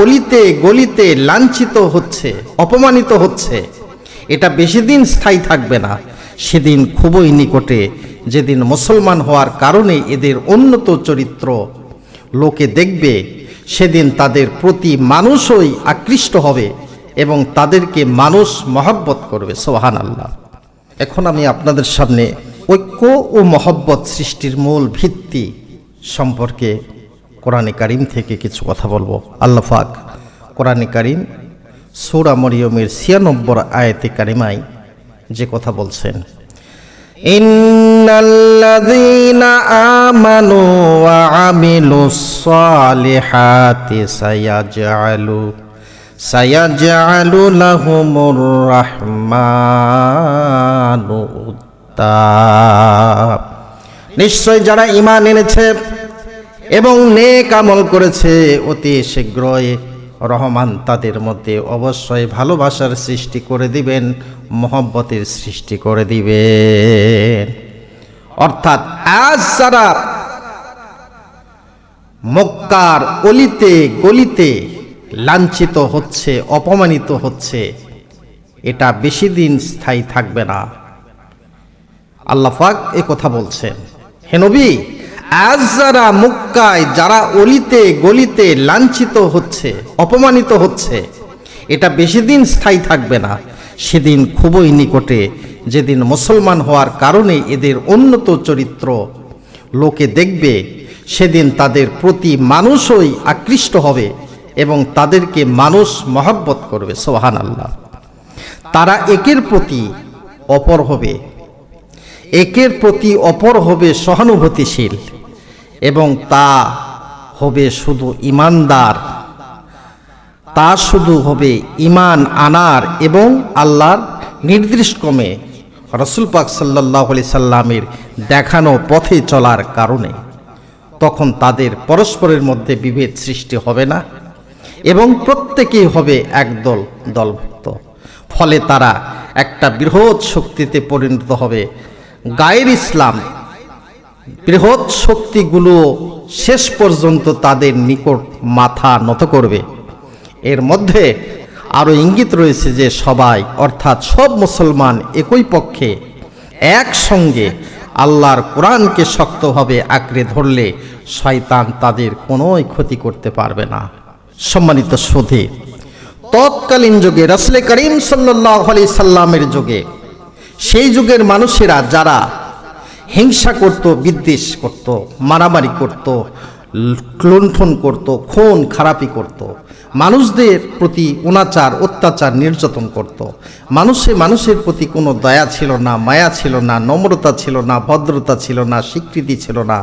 অলিতে গলিতে লাঞ্ছিত হচ্ছে, অপমানিত হচ্ছে। এটা বেশি দিন স্থায়ী থাকবে না। সেদিন খুবই নিকটে, যেদিন মুসলমান হওয়ার কারণে এদের উন্নত চরিত্র লোকে দেখবে, সেদিন তাদের প্রতি মানুষই আকৃষ্ট হবে এবং তাদেরকে মানুষ মহব্বত করবে সোহান আল্লাহ এখন আমি আপনাদের সামনে ঐক্য ও মহব্বত সৃষ্টির মূল ভিত্তি সম্পর্কে কোরআনে কারিম থেকে কিছু কথা বলব। আল্লাহ পাক কোরআনে কারিম সৌরা মরিয়মের ছিয়ানব্বর আয়াতে কারিমায় যে কথা বলছেন ওয়া আমিলুস সালিহাতি সায়াজআলু সায়াজআলু লাহুমুর রাহমানু উদ্দা নিশ্চয় যারা ইমান এনেছে এবং নেক আমল করেছে অতি শীঘ্রই। রহমান তাদের মধ্যে অবশ্যই ভালোবাসার সৃষ্টি করে দিবেন, মহব্বতের সৃষ্টি করে দিবেন। অর্থাৎ আজ যারা মক্কার অলিতে গলিতে লাঞ্ছিত হচ্ছে, অপমানিত হচ্ছে, এটা বেশি দিন স্থায়ী থাকবে না। আল্লাহাক এ কথা বলছেন। হে নবী আজ যারা মুক্কায় যারা অলিতে গলিতে লাঞ্ছিত হচ্ছে, অপমানিত হচ্ছে, এটা বেশি দিন স্থায়ী থাকবে না। সেদিন খুবই নিকটে, যেদিন মুসলমান হওয়ার কারণে এদের উন্নত চরিত্র লোকে দেখবে, সেদিন তাদের প্রতি মানুষই আকৃষ্ট হবে এবং তাদেরকে মানুষ মহাব্বত করবে সোহান আল্লাহ তারা একের প্রতি অপর হবে, একের প্রতি অপর হবে সহানুভূতিশীল। এবং তা হবে শুধু ইমানদার। তা শুধু হবে ইমান আনার এবং আল্লাহর নির্দিষ্টক্রমে রসুল পাক সাল্লাহ আলি সাল্লামের দেখানো পথে চলার কারণে। তখন তাদের পরস্পরের মধ্যে বিভেদ সৃষ্টি হবে না এবং প্রত্যেকেই হবে একদল দলভুক্ত। ফলে তারা একটা বৃহৎ শক্তিতে পরিণত হবে। গায়ের ইসলাম বৃহৎ শক্তিগুলো শেষ পর্যন্ত তাদের নিকট মাথা নত করবে। এর মধ্যে আরও ইঙ্গিত রয়েছে যে সবাই, অর্থাৎ সব মুসলমান একই পক্ষে একসঙ্গে আল্লাহর কোরআনকে শক্তভাবে আঁকড়ে ধরলে শয়তান তাদের কোনোই ক্ষতি করতে পারবে না। সম্মানিত সুধী তৎকালীন যুগে রসলে করিম সাল্লাহ আলি সাল্লামের যুগে সেই যুগের মানুষেরা যারা হিংসা করত, বিদ্বেষ করত, মারামারি করত, লুণ্ঠন করত, খুন, খারাপি করত। মানুষদের প্রতি অনাচার, অত্যাচার নির্যাতন করত। মানুষে মানুষের প্রতি কোনো দয়া ছিল না, মায়া ছিল না, নম্রতা ছিল না, ভদ্রতা ছিল না, স্বীকৃতি ছিল না,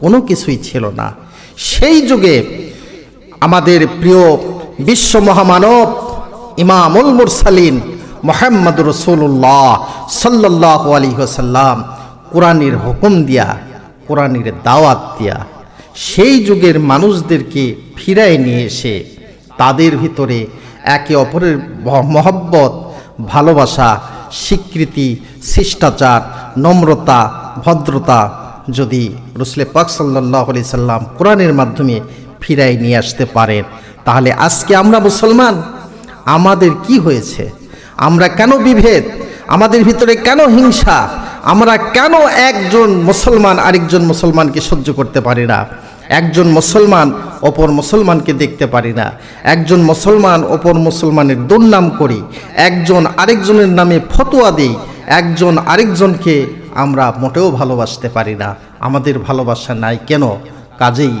কোনো কিছুই ছিল না। সেই যুগে আমাদের প্রিয় বিশ্ব মহামানব ইমামুল মুরসালিন মোহাম্মদ রসুল্লাহ সাল্লাহ আলী সাল্লাম কোরআনের হুকুম দিয়া, কোরআনের দাওয়াত দিয়া, সেই যুগের মানুষদেরকে ফিরায় নিয়ে এসে তাদের ভিতরে একে অপরের মহব্বত, ভালোবাসা, স্বীকৃতি, শিষ্টাচার, নম্রতা, ভদ্রতা যদি রসুলে পাক সাল্লাহ আলি সাল্লাম কোরআনের মাধ্যমে ফিরাই নিয়ে আসতে পারেন, তাহলে আজকে আমরা মুসলমান, আমাদের কি হয়েছে? আমরা কেন বিভেদ? আমাদের ভিতরে কেন হিংসা? আমরা কেন একজন মুসলমান আরেকজন মুসলমানকে সহ্য করতে পারি না? একজন মুসলমান অপর মুসলমানকে দেখতে পারি না। একজন মুসলমান অপর মুসলমানের দুর্নাম করি। একজন আরেকজনের নামে ফতোয়া দিই। একজন আরেকজনকে আমরা মোটেও ভালোবাসতে পারি না। আমাদের ভালোবাসা নাই কেন? কাজেই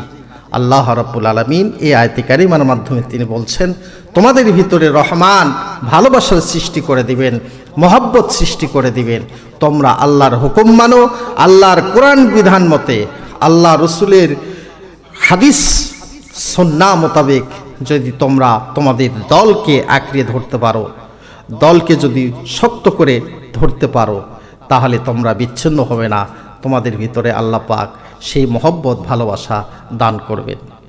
আল্লাহ রব্বুল আলমিন এই আয়তি কারিমার মাধ্যমে তিনি বলছেন, তোমাদের ভিতরে রহমান ভালোবাসার সৃষ্টি করে দিবেন, মহব্বত সৃষ্টি করে দিবেন। তোমরা আল্লাহর হুকুম মানো, আল্লাহর কোরআন বিধান মতে। আল্লাহ রসুলের হাদিস, সন্না মোতাবেক যদি তোমরা তোমাদের দলকে আঁকড়িয়ে ধরতে পারো, দলকে যদি শক্ত করে ধরতে পারো, তাহলে তোমরা বিচ্ছিন্ন হবে না। তোমাদের ভিতরে আল্লাহ পাক সেই মহব্বত ভালোবাসা দান করবেন।